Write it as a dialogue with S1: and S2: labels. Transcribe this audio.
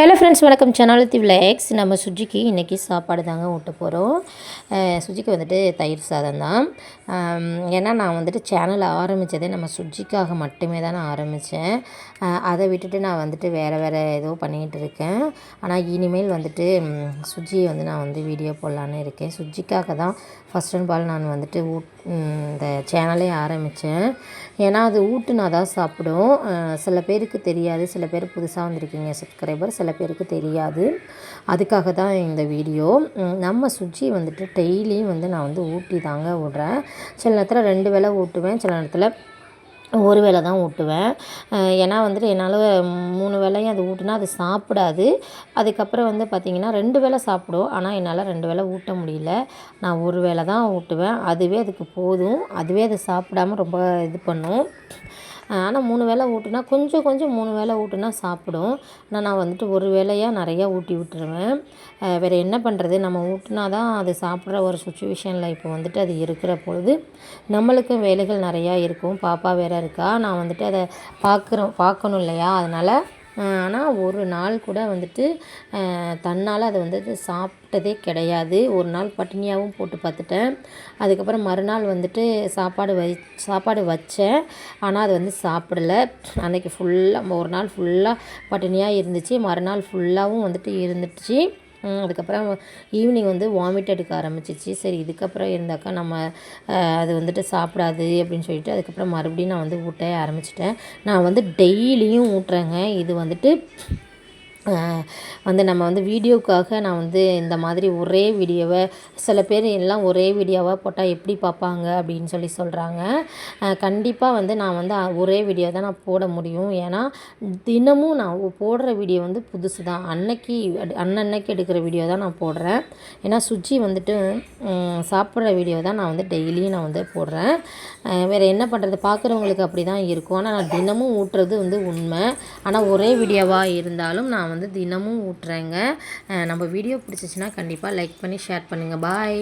S1: Hello friends வணக்கம். Channel விளையாக்ஸ் நம்ம சுஜிக்கு இன்றைக்கி சாப்பாடு தாங்க ஊட்ட போகிறோம் சுஜிக்கு வந்துட்டு தயிர் சாதம் தான். ஏன்னா நான் வந்துட்டு சேனல் ஆரம்பித்ததே நம்ம சுஜிக்காக மட்டுமே தான் நான் ஆரம்பித்தேன் அதை விட்டுட்டு நான் வந்துட்டு வேறு வேறு ஏதோ பண்ணிகிட்டு இருக்கேன். ஆனால் இனிமேல் வந்துட்டு சுஜியை வந்து நான் வந்து வீடியோ போடலான்னு இருக்கேன். சுஜிக்காக தான் ஃபஸ்ட் அண்ட் பால் நான் வந்துட்டு ஊட் இந்த சேனலே ஆரம்பித்தேன் ஏன்னா அது ஊட்டுனா தான் சாப்பிடும். சில பேருக்கு தெரியாது. சில பேர் புதுசாக வந்திருக்கீங்க சப்ஸ்கிரைபர் சில பேருக்கு தெரியாது. அதுக்காக தான் இந்த வீடியோ. நம்ம சுஜி வந்துட்டு டெய்லியும் வந்து நான் வந்து ஊட்டி தாங்க விட்றேன். சில நேரத்தில் ரெண்டு வேளை ஊட்டுவேன் சில நேரத்தில் ஒரு வேளை தான் ஊட்டுவேன். ஏன்னா வந்துட்டு என்னால் மூணு வேளையும் அது ஊட்டினா அது சாப்பிடாது. அதுக்கப்புறம் வந்து பார்த்திங்கன்னா ரெண்டு வேளை சாப்பிடும். ஆனால் என்னால் ரெண்டு வேளை ஊட்ட முடியல. நான் ஒரு வேளை தான் ஊட்டுவேன். அதுவே அதுக்கு போதும். அதுவே அது சாப்பிடாம ரொம்ப இது பண்ணும். ஆனால் மூணு வேளை ஊட்டினா கொஞ்சம் கொஞ்சம் மூணு வேளை ஊட்டினா சாப்பிடும். ஆனால் நான் வந்துட்டு ஒரு வேளையாக நிறையா ஊட்டி விட்டுருவேன். வேறு என்ன பண்ணுறது நம்ம ஊட்டினா தான் அது சாப்பிட்ற ஒரு சுச்சுவேஷனில் இப்போ வந்துட்டு அது இருக்கிற பொழுது நம்மளுக்கும் வேலைகள் நிறையா இருக்கும். பாப்பா வேற இருக்கா? நான் வந்துட்டு அதை பார்க்குறோம் பார்க்கணும் இல்லையா? அதனால் ஆனால் ஒரு நாள் கூட வந்துட்டு தன்னால் அதை வந்துட்டு சாப்பிட்டதே கிடையாது. ஒரு நாள் பட்டினியாகவும் போட்டு பார்த்துட்டேன். அதுக்கப்புறம் மறுநாள் வந்துட்டு சாப்பாடு வை சாப்பாடு வச்சேன். ஆனால் அது வந்து சாப்பிடல. அன்னைக்கு ஃபுல்லாக ஒரு நாள் ஃபுல்லாக பட்டினியாக இருந்துச்சு. மறுநாள் ஃபுல்லாகவும் வந்துட்டு இருந்துச்சு. அதுக்கப்புறம் ஈவினிங் வந்து வாமிட் எடுக்க ஆரம்பிச்சிச்சு. சரி இதுக்கப்புறம் இருந்தாக்கா நம்ம அது வந்துட்டு சாப்பிடாது அப்படின்னு சொல்லிட்டு அதுக்கப்புறம் மறுபடியும் நான் வந்து ஊட்ட ஆரம்பிச்சிட்டேன். நான் வந்து டெய்லியும் ஊட்டுறேங்க. இது வந்துட்டு வந்து நம்ம வந்து வீடியோக்காக நான் வந்து இந்த மாதிரி ஒரே வீடியோவை சில பேர் எல்லாம் ஒரே வீடியோவாக போட்டால் எப்படி பார்ப்பாங்க அப்படின்னு சொல்லி சொல்கிறாங்க கண்டிப்பாக வந்து நான் வந்து ஒரே வீடியோ தான் நான் போட முடியும். ஏன்னா தினமும் நான் போடுற வீடியோ வந்து புதுசு தான் அன்னைக்கு அன்னன்னைக்கு எடுக்கிற வீடியோ தான் நான் போடுறேன். ஏன்னா சுஜி வந்துட்டு சாப்பிட்ற வீடியோ தான் நான் வந்து டெய்லியும் நான் வந்து போடுறேன். வேறு என்ன பண்ணுறது பார்க்குறவங்களுக்கு அப்படி தான் இருக்கும். ஆனால் நான் தினமும் ஊட்டுறது வந்து உண்மை. ஆனால் ஒரே வீடியோவாக இருந்தாலும் நான் வந்து தினமும் ஊட்டுறேங்க. நம்ம வீடியோ பிடிச்சிச்சின்னா கண்டிப்பாக லைக் பண்ணி ஷேர் பண்ணுங்கள் பாய்